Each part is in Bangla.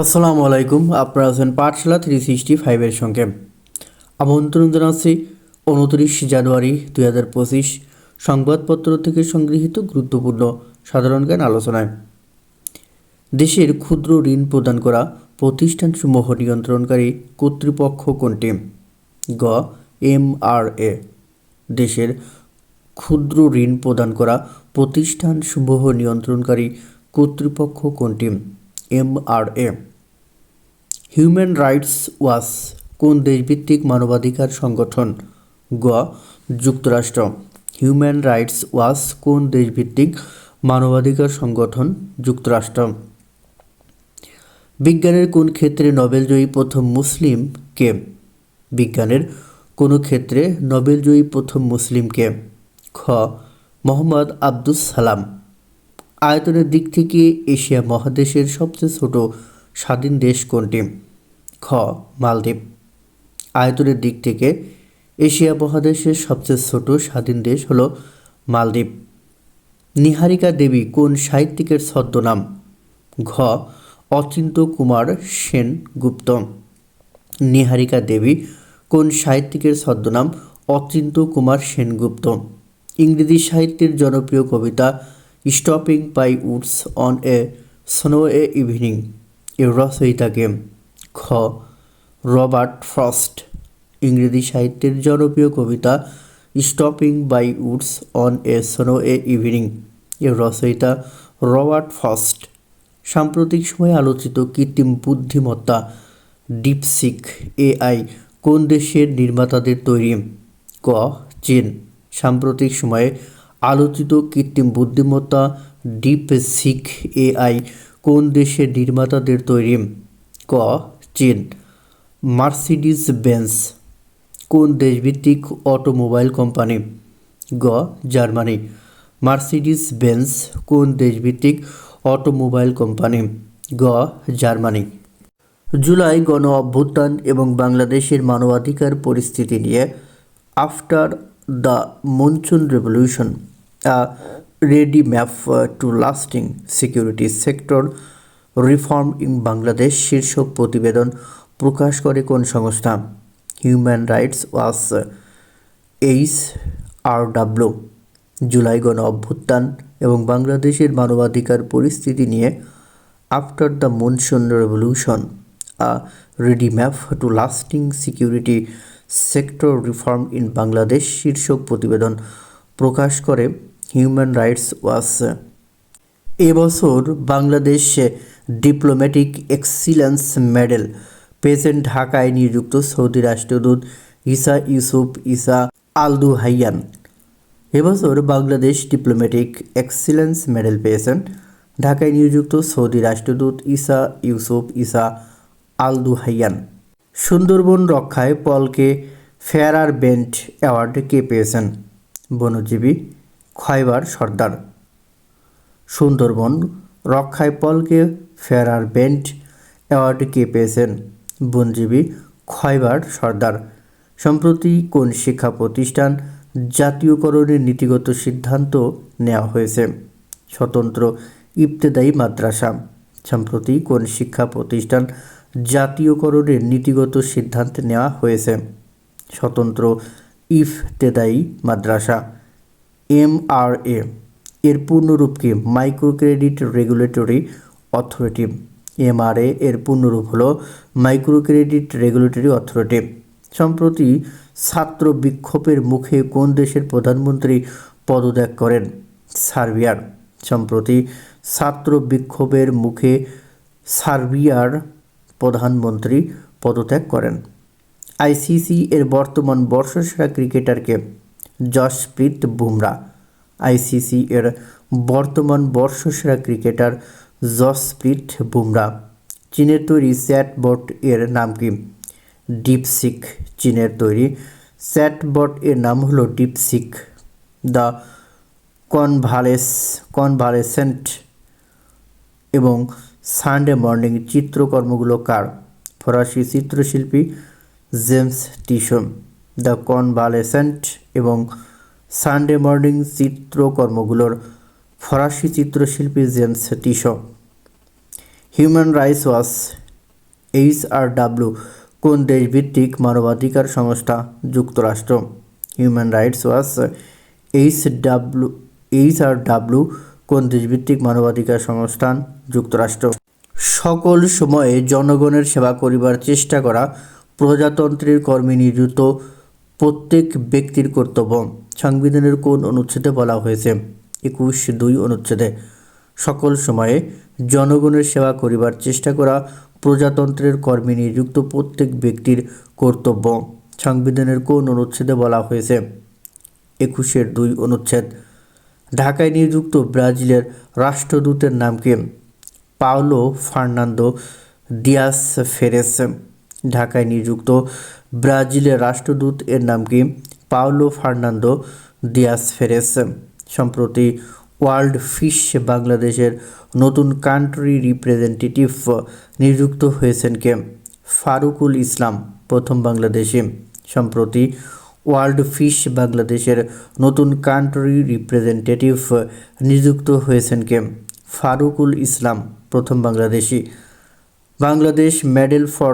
আসসালামু আলাইকুম, আপনারা আছেন পাঠশালা থ্রি সিক্সটি ফাইভের সঙ্গে। আমন্ত্রণ জানাচ্ছি উনত্রিশ জানুয়ারি দুই হাজার পঁচিশ সংবাদপত্র থেকে সংগৃহীত গুরুত্বপূর্ণ সাধারণ জ্ঞান আলোচনায়। দেশের ক্ষুদ্র ঋণ প্রদান করা প্রতিষ্ঠান প্রতিষ্ঠানসমূহ নিয়ন্ত্রণকারী কর্তৃপক্ষ কোনটি? গ, এম আর এ। দেশের ক্ষুদ্র ঋণ প্রদান করা প্রতিষ্ঠান প্রতিষ্ঠানসমূহ নিয়ন্ত্রণকারী কর্তৃপক্ষ কোনটি? M R A human rights watch কোন দেশভিত্তিক মানবাধিকার সংগঠন? গ, যুক্তরাষ্ট্র। হিউম্যান রাইটস ওয়াচ কোন দেশভিত্তিক মানবাধিকার সংগঠন? যুক্তরাষ্ট্র। বিজ্ঞানের কোন ক্ষেত্রে নোবেলজয়ী প্রথম মুসলিম কে? বিজ্ঞানের কোনো ক্ষেত্রে নোবেলজয়ী প্রথম মুসলিম কে? খ, মোহাম্মদ আব্দুস সালাম। আয়তনের দিক থেকে এশিয়া মহাদেশের সবচেয়ে ছোট স্বাধীন দেশ কোনটি? খ. মালদ্বীপ। আয়তনের দিক থেকে এশিয়া মহাদেশের সবচেয়ে ছোট স্বাধীন দেশ হলো মালদ্বীপ। নিহারিকা দেবী কোন সাহিত্যিকের ছদ্মনাম? ঘ. অচিন্ত কুমার সেনগুপ্ত। নিহারিকা দেবী কোন সাহিত্যিকের ছদ্মনাম? অচিন্ত কুমার সেনগুপ্ত। ইংরেজি সাহিত্যের জনপ্রিয় কবিতা stopping by woods on a snow a evening এর রচয়িতাকে খ রবার্ট ফ্রস্ট ইংরেজি সাহিত্যের জনপ্রিয় কবিতা stopping by woods on a snow a evening এর রচয়িতা রবার্ট ফ্রস্ট। সাম্প্রতিক সময়ে আলোচিত কৃত্রিম বুদ্ধিমত্তা, ডিপসিক এআই কোন দেশের নির্মাতাদের তৈরি? ক. চীন। সাম্প্রতিক সময়ে আলোচিত কৃত্রিম বুদ্ধিমত্তা ডিপসিক এআই কোন দেশের নির্মাতাদের তৈরি? ক. চীন। মার্সিডিজ বেঞ্জ কোন দেশভিত্তিক অটোমোবাইল কোম্পানি? গ. জার্মানি। মার্সিডিজ বেঞ্জ কোন দেশভিত্তিক অটোমোবাইল কোম্পানি? গ. জার্মানি। জুলাই গণ অভ্যুত্থান এবং বাংলাদেশের মানবাধিকার পরিস্থিতি নিয়ে after the monsoon revolution. A ready map to lasting security sector reform in Bangladesh শীর্ষক প্রতিবেদন প্রকাশ করে কোন সংস্থা? Human rights watch H R W July গণ অভ্যুত্থান এবং বাংলাদেশের মানবাধিকার পরিস্থিতি নিয়ে after the monsoon revolution a ready map to lasting security sector reform in Bangladesh শীর্ষক প্রতিবেদন প্রকাশ করে হিউম্যান রাইটস ওয়াচ এবছর বাংলাদেশ ডিপ্লোম্যাটিক এক্সিলেন্স মেডেল পেয়েছেন ঢাকায় নিযুক্ত সৌদি রাষ্ট্রদূত ইসা ইউসুফ ইসা আলদু হাইয়ান এবছর বাংলাদেশ ডিপ্লোম্যাটিক এক্সিলেন্স মেডেল পেয়েছেন ঢাকায় নিযুক্ত সৌদি রাষ্ট্রদূত ইসা ইউসুফ ইসা আলদু হাইয়ান সুন্দরবন রক্ষায় পলকে ফেয়ারার বেন্ট অ্যাওয়ার্ড কে পেয়েছেন? বনজীবী খয়বার সর্দার। সুন্দরবন রক্ষায় পলকে ফেরার বেন্ট অ্যাওয়ার্ড কে পেয়েছেন বনজীবী খয়বার সর্দার। সম্প্রতি কোন শিক্ষা প্রতিষ্ঠান জাতীয়করণের নীতিগত সিদ্ধান্ত নেওয়া হয়েছে? স্বতন্ত্র ইবতেদায়ী মাদ্রাসা। সম্প্রতি কোন শিক্ষা প্রতিষ্ঠান জাতীয়করণের নীতিগত সিদ্ধান্ত নেওয়া হয়েছে? স্বতন্ত্র ইফতেদায়ী মাদ্রাসা। এম আর এ এর পূর্ণরূপকে micro credit regulatory authority. MRA, এর পূর্ণরূপ হলো মাইক্রো ক্রেডিট রেগুলেটরি অথরিটি। সম্প্রতি ছাত্র বিক্ষোভের মুখে কোন দেশের প্রধানমন্ত্রী পদত্যাগ করেন? সার্বিয়ার। সম্প্রতি ছাত্র বিক্ষোভের মুখে সার্বিয়ার প্রধানমন্ত্রী পদত্যাগ করেন। আইসিসি, এর বর্তমান বর্ষসেরা ক্রিকেটারকে জসপ্রীত বুমরা। আইসিসি এর বর্তমান বর্ষসেরা ক্রিকেটার জসপ্রীত বুমরা। চীনের তৈরি চ্যাটবট এর নাম কি? ডিপসিক। চীনের তৈরি চ্যাটবট এর নাম হলো ডিপসিক। দ্য কনভালেস, কনভালেসেন্ট এবং সানডে মর্নিং চিত্রকর্মগুলো কার? ফরাসি চিত্রশিল্পী জেমস টিসম দ্য কনভালেসেন্ট এবং সানডে মর্নিং চিত্রকর্মগুলোর ফরাসি চিত্রশিল্পী James Tissot human rights watch, H R W, কোন দেশভিত্তিক মানবাধিকার সংস্থা যুক্তরাষ্ট্র? Human rights watch, H W, H R W, কোন দেশভিত্তিক মানবাধিকার সংস্থান যুক্তরাষ্ট্র? সকল সময়ে জনগণের সেবা করিবার চেষ্টা করা প্রজাতন্ত্রের কর্মী নিযুক্ত প্রত্যেক ব্যক্তির কর্তব্য। সংবিধানের কোন অনুচ্ছেদে বলা হয়েছে? একুশ দুই অনুচ্ছেদে। সকল সময়ে জনগণের সেবা করিবার চেষ্টা করা প্রজাতন্ত্রের কর্মী নিযুক্ত প্রত্যেক ব্যক্তির কর্তব্য। সংবিধানের কোন অনুচ্ছেদে বলা হয়েছে? একুশের দুই অনুচ্ছেদ। ঢাকায় নিযুক্ত ব্রাজিলের রাষ্ট্রদূতের নাম কি? পাওলো ফার্নান্দো দিয়াস ফেরেস। ঢাকায় নিযুক্ত ব্রাজিলের রাষ্ট্রদূত এর নাম কি? পাওলো ফার্নান্দো দিয়াস ফেরেস। সম্প্রতি ওয়ার্ল্ড ফিশ বাংলাদেশের নতুন কান্ট্রি রিপ্রেজেন্টেটিভ নিযুক্ত হয়েছেন কে? ফারুকুল ইসলাম, প্রথম বাংলাদেশি। সম্প্রতি ওয়ার্ল্ড ফিশ বাংলাদেশের নতুন কান্ট্রি রিপ্রেজেন্টেটিভ নিযুক্ত হয়েছেন কে? ফারুকুল ইসলাম, প্রথম Bangladeshi. Bangladesh medal for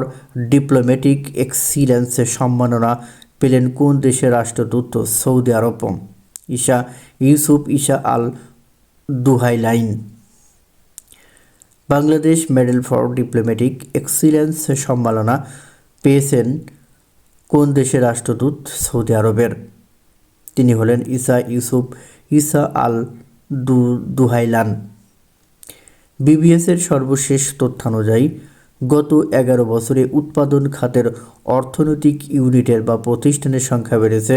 diplomatic excellence সম্মাননা পেলেন কোন দেশের রাষ্ট্রদূত? সৌদি আরব। Isa Yusuf Isa Al Duhailan Bangladesh medal for diplomatic excellence সম্মাননা পেয়েছেন কোন দেশের রাষ্ট্রদূত? সৌদি আরবের। তিনি হলেন ঈসা ইউসুফ ঈসা আল দু দুহাইলান বিবিএসের সর্বশেষ তথ্যানুযায়ী গত এগারো বছরে উৎপাদন খাতের অর্থনৈতিক ইউনিটের বা প্রতিষ্ঠানের সংখ্যা বেড়েছে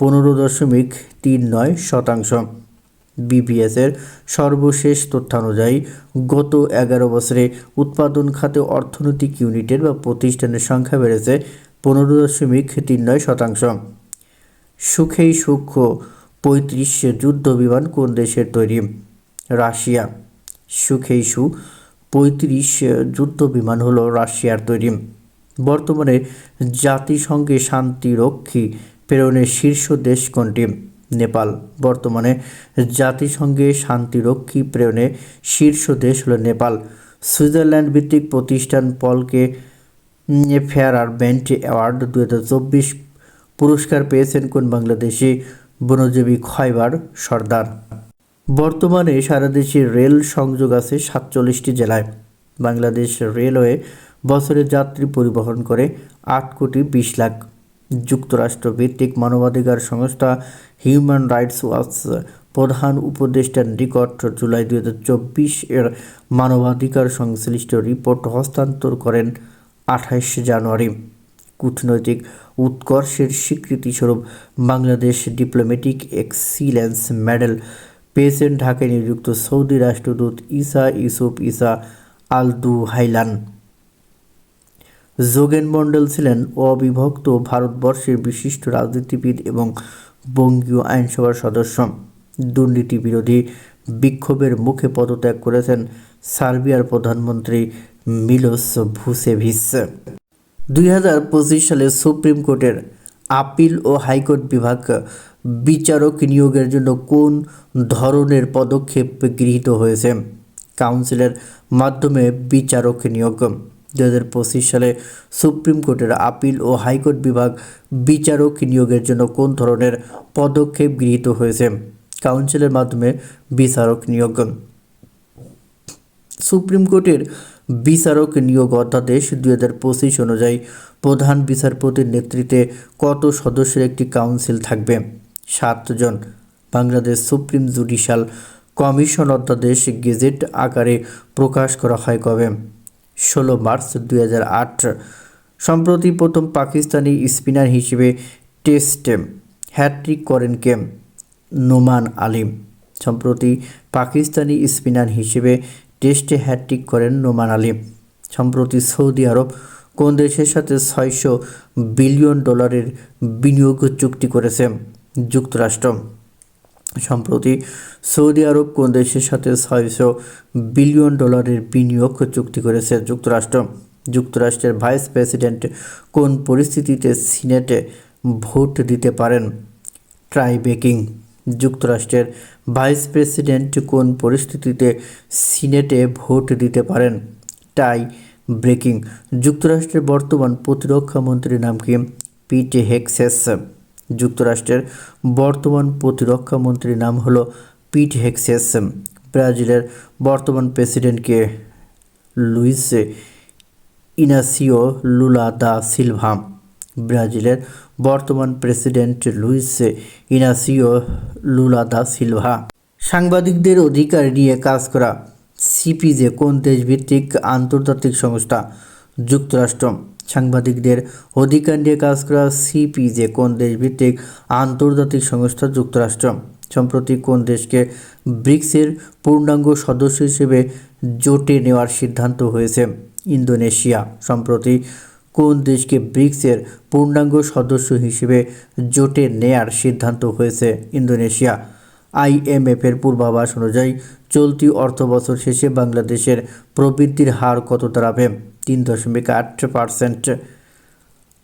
পনেরো দশমিক তিন নয় শতাংশ। বিবিএসের সর্বশেষ তথ্যানুযায়ী, গত এগারো বছরে উৎপাদন খাতে অর্থনৈতিক ইউনিটের বা প্রতিষ্ঠানের সংখ্যা বেড়েছে পনেরো দশমিক তিন নয় শতাংশ। সুখেই সূক্ষ্ম পঁয়ত্রিশ যুদ্ধ বিমান কোন দেশের তৈরি? রাশিয়া। সুখেই সু পঁয়ত্রিশ যুদ্ধ বিমান হলো রাশিয়ার তৈরি। বর্তমানে জাতিসংঘে শান্তিরক্ষী প্রেরণের শীর্ষ দেশ কোনটি? নেপাল। বর্তমানে জাতিসংঘে শান্তিরক্ষী প্রেরণে শীর্ষ দেশ হলো নেপাল। সুইজারল্যান্ড ভিত্তিক প্রতিষ্ঠান পলকে ফেয়ার আর ব্যান্ড অ্যাওয়ার্ড দু হাজার চব্বিশ পুরস্কার পেয়েছেন কোন বাংলাদেশি বনজীবী খয়বার সর্দার? বর্তমানে সারা দেশে রেল সংযোগ আছে সাতচল্লিশটি জেলায়। বাংলাদেশ রেলওয়ে বছরে যাত্রী পরিবহন করে আট কোটি বিশ লাখ। যুক্তরাষ্ট্র ভিত্তিক মানবাধিকার সংস্থা হিউম্যান রাইটস ওয়াচ প্রধান উপদেষ্টার নিকট জুলাই দুই হাজার চব্বিশ এর মানবাধিকার সংশ্লিষ্ট রিপোর্ট হস্তান্তর করেন আঠাইশ জানুয়ারি। কূটনৈতিক উৎকর্ষের স্বীকৃতিস্বরূপ বাংলাদেশ ডিপ্লোম্যাটিক এক্সিলেন্স মেডেল পেয়েছেন ঢাকায় নিযুক্ত সৌদি রাষ্ট্রদূত ইসা ইউসুফ ইসা আলদু হাইলান যোগেন মণ্ডল ছিলেন অবিভক্ত ভারতবর্ষের বিশিষ্ট রাজনীতিবিদ এবং বঙ্গীয় আইনসভার সদস্য। দুর্নীতি বিরোধী বিক্ষোভের মুখে পদত্যাগ করেছেন সার্বিয়ার প্রধানমন্ত্রী মিলোস ভুসেভিস। দুই হাজার পঁচিশ সালে সুপ্রিম কোর্টের আপিল ও হাইকোর্ট বিভাগ বিচারক নিয়োগের জন্য কোন ধরনের পদক্ষেপ গৃহীত হয়েছে? কাউন্সিলের মাধ্যমে বিচারক নিয়োগ। দু হাজার পঁচিশ সালে সুপ্রিম কোর্টের আপিল ও হাইকোর্ট বিভাগ বিচারক নিয়োগের জন্য কোন ধরনের পদক্ষেপ গৃহীত হয়েছে? কাউন্সিলের মাধ্যমে বিচারক নিয়োগ। সুপ্রিম কোর্টের বিচারক নিয়োগ অধ্যাদেশ দুই হাজার পঁচিশ অনুযায়ী প্রধান বিচারপতির নেতৃত্বে কত সদস্যের একটি কাউন্সিল থাকবে? সাতজন। বাংলাদেশ সুপ্রিম জুডিশিয়াল কমিশন অধ্যাদেশ গেজেট আকারে প্রকাশ করা হয় কবে? ষোলো মার্চ দুই হাজার আট। সম্প্রতি প্রথম পাকিস্তানি স্পিনার হিসেবে টেস্টে হ্যাট্রিক করেন কে? নোমান আলিম সম্প্রতি পাকিস্তানি স্পিনার হিসেবে টেস্টে হ্যাট্রিক করেন নোমান আলী। সম্প্রতি সৌদি আরব কোন দেশের সাথে ছয়শো বিলিয়ন ডলারের বিনিয়োগ চুক্তি করেছে? যুক্তরাষ্ট্র। সম্প্রতি সৌদি আরব কোন দেশের সাথে ছয়শো বিলিয়ন ডলারের বিনিয়োগ চুক্তি করেছে যুক্তরাষ্ট্র? যুক্তরাষ্ট্রের ভাইস প্রেসিডেন্ট কোন পরিস্থিতিতে সিনেটে ভোট দিতে পারেন? ট্রাইবেকিং। যুক্তরাষ্ট্রের ভাইস প্রেসিডেন্ট কোন পরিস্থিতিতে সিনেটে ভোট দিতে পারেন? Tie breaking. যুক্তরাষ্ট্রের বর্তমান প্রতিরক্ষা মন্ত্রীর নাম কি? পিট হেক্সেস। যুক্তরাষ্ট্রের বর্তমান প্রতিরক্ষা মন্ত্রীর নাম হলো পিট হেক্সেস। ব্রাজিলের বর্তমান প্রেসিডেন্টকে Luiz Inácio Lula da Silva. ব্রাজিলের বর্তমান president Luiz Inácio Lula da Silva. সাংবাদিকদের অধিকার নিয়ে কাজ করা সিপিজে কোন দেশভিত্তিক আন্তর্জাতিক সংস্থা? যুক্তরাষ্ট্র। সাংবাদিকদের অধিকার নিয়ে কাজ করা সিপিজে কোন দেশভিত্তিক আন্তর্জাতিক সংস্থা যুক্তরাষ্ট্র? সম্প্রতি কোন দেশকে ব্রিক্সের পূর্ণাঙ্গ সদস্য হিসেবে জোটে নেওয়ার সিদ্ধান্ত হয়েছে? ইন্দোনেশিয়া। সম্প্রতি কোন দেশকে ব্রিক্সের পূর্ণাঙ্গ সদস্য হিসেবে জোটে নেয়ার সিদ্ধান্ত হয়েছে? ইন্দোনেশিয়া। আইএমএফের পূর্বাভাস অনুযায়ী চলতি অর্থবছর শেষে বাংলাদেশের প্রবৃদ্ধির হার কত দাঁড়াবে তিন দশমিক আট percent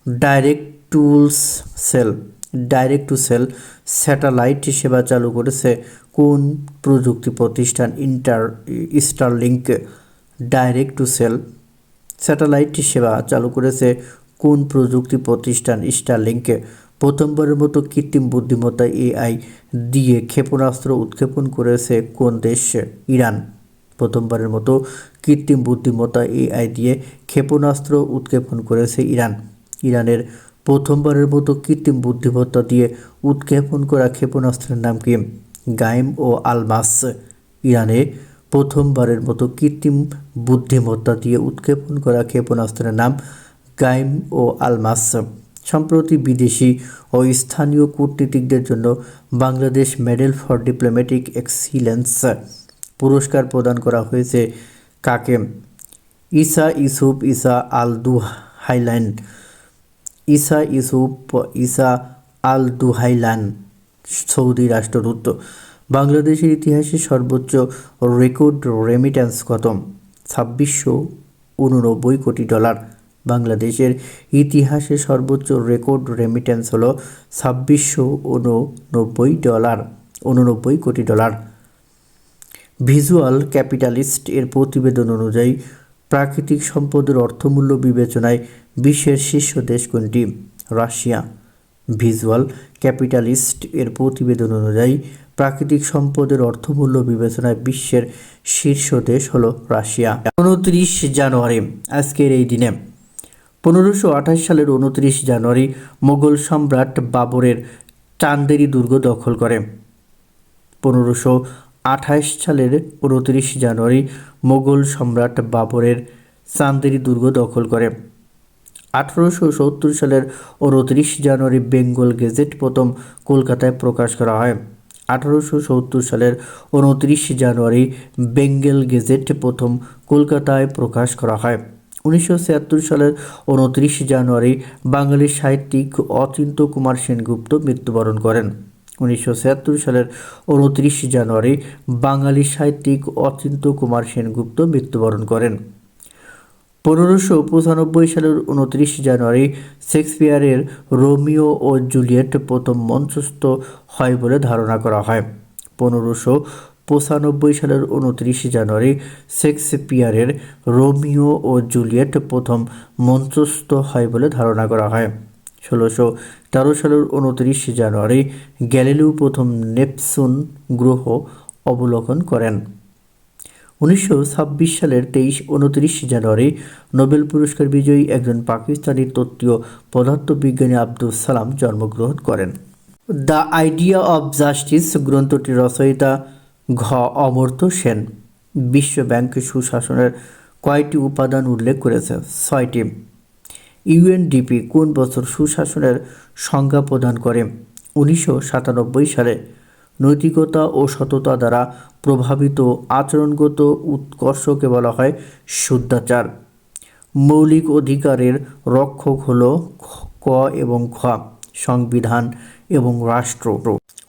direct tools cell direct to cell satellite সেবা চালু করেছে কোন প্রযুক্তি প্রতিষ্ঠান inter Starlink direct to cell satellite সেবা চালু করেছে কোন প্রযুক্তি প্রতিষ্ঠান স্টারলিংকে প্রথমবারের মতো কৃত্রিম বুদ্ধিমত্তা এআই দিয়ে ক্ষেপণাস্ত্র উৎক্ষেপণ করেছে কোন দেশ? ইরান। প্রথমবারের মতো কৃত্রিম বুদ্ধিমত্তা এআই দিয়ে ক্ষেপণাস্ত্র উৎক্ষেপণ করেছে ইরান। ইরানের প্রথমবারের মতো কৃত্রিম বুদ্ধিমত্তা দিয়ে উৎক্ষেপণ করা ক্ষেপণাস্ত্রের নাম কি? গাইম ও আলমাস। ইরানে প্রথমবারের মতো কৃত্রিম বুদ্ধিমত্তা দিয়ে উৎক্ষেপণ করা ক্ষেপণাস্ত্রের নাম গাইম ও আলমাস। সম্প্রতি বিদেশি ও স্থানীয় কূটনীতিকদের জন্য Bangladesh medal for diplomatic excellence পুরস্কার প্রদান করা হয়েছে। কাকে? Isa Yousef Isa Al highland Isa Yousef Isa Al Duhailan Saudi রাষ্ট্রদূত। বাংলাদেশের ইতিহাসে সর্বোচ্চ রেকর্ড রেমিট্যান্স কত? ছাব্বিশশো উননব্বই কোটি ডলার। বাংলাদেশের ইতিহাসে সর্বোচ্চ রেকর্ড রেমিট্যান্স হলো ছাব্বিশশো উননব্বই ডলার, উননব্বই কোটি ডলার। ভিজুয়াল ক্যাপিটালিস্ট এর প্রতিবেদন অনুযায়ী, প্রাকৃতিক সম্পদের অর্থমূল্য বিবেচনায় বিশ্বের শীর্ষ দেশ কোনটি? রাশিয়া। ভিজুয়াল ক্যাপিটালিস্ট এর প্রতিবেদন অনুযায়ী, প্রাকৃতিক সম্পদের অর্থমূল্য বিবেচনায় বিশ্বের শীর্ষ দেশ হলো রাশিয়া। উনত্রিশ জানুয়ারি, আজকের এই দিনে। পনেরোশো আঠাশ সালের উনত্রিশ জানুয়ারি, মোগল সম্রাট বাবরের চান্দেরি দুর্গ দখল করে। পনেরোশো আঠাশ সালের উনত্রিশ জানুয়ারি মোগল সম্রাট বাবরের চান্দেরি দুর্গ দখল করে। আঠারোশো সত্তর সালের উনত্রিশ জানুয়ারি বেঙ্গল গেজেট প্রথম কলকাতায় প্রকাশ করা হয়। আঠারোশো সত্তর সালের উনত্রিশ জানুয়ারি বেঙ্গল গেজেট প্রথম কলকাতায় প্রকাশ করা হয়। উনিশশো ছিয়াত্তর সালের উনত্রিশ জানুয়ারি বাঙালি সাহিত্যিক অচিন্ত কুমার সেনগুপ্ত মৃত্যুবরণ করেন। উনিশশো ছিয়াত্তর সালের উনত্রিশ জানুয়ারি বাঙালি সাহিত্যিক অচিন্ত কুমার সেনগুপ্ত মৃত্যুবরণ করেন। পনেরোশো পঁচানব্বই সালের উনত্রিশ জানুয়ারি শেক্সপিয়ারের রোমিও ও জুলিয়েট প্রথম মঞ্চস্থ হয় বলে ধারণা করা হয়। পনেরোশো পঁচানব্বই সালের উনত্রিশ জানুয়ারি শেক্সপিয়ারের রোমিও ও জুলিয়েট প্রথম মঞ্চস্থ হয় বলে ধারণা করা হয়। ষোলোশো তেরো সালের উনত্রিশ জানুয়ারি গ্যালিলিও প্রথম নেপসুন গ্রহ অবলোকন করেন। উনিশশো ছাব্বিশ সালের তেইশ উনত্রিশ জানুয়ারি নোবেল পুরস্কার বিজয়ী একজন পাকিস্তানি তত্ত্বীয় পদার্থবিজ্ঞানী আব্দুল সালাম জন্মগ্রহণ করেন। দ্য আইডিয়া অব জাস্টিস গ্রন্থটির রচয়িতা ঘ. অমর্ত্য সেন বিশ্ব ব্যাংক সুশাসনের কয়টি উপাদান উল্লেখ করেছে? ছয়টি। ইউএনডিপি কোন বছর সুশাসনের সংজ্ঞা প্রদান করে? উনিশশো সাতানব্বই সালে নৈতিকতা ও সততা দ্বারা প্রভাবিত আচরণগত উৎকর্ষকে বলা হয় শুদ্ধাচার। মৌলিক অধিকারের রক্ষক হল ক এবং খ, সংবিধান এবং রাষ্ট্র।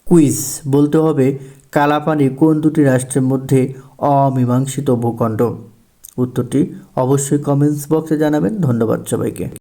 কুইজ, বলতে হবে কালাপানি কোন দুটি রাষ্ট্রের মধ্যে অমীমাংসিত ভূখণ্ড? উত্তরটি অবশ্যই কমেন্টস বক্সে জানাবেন। ধন্যবাদ সবাইকে।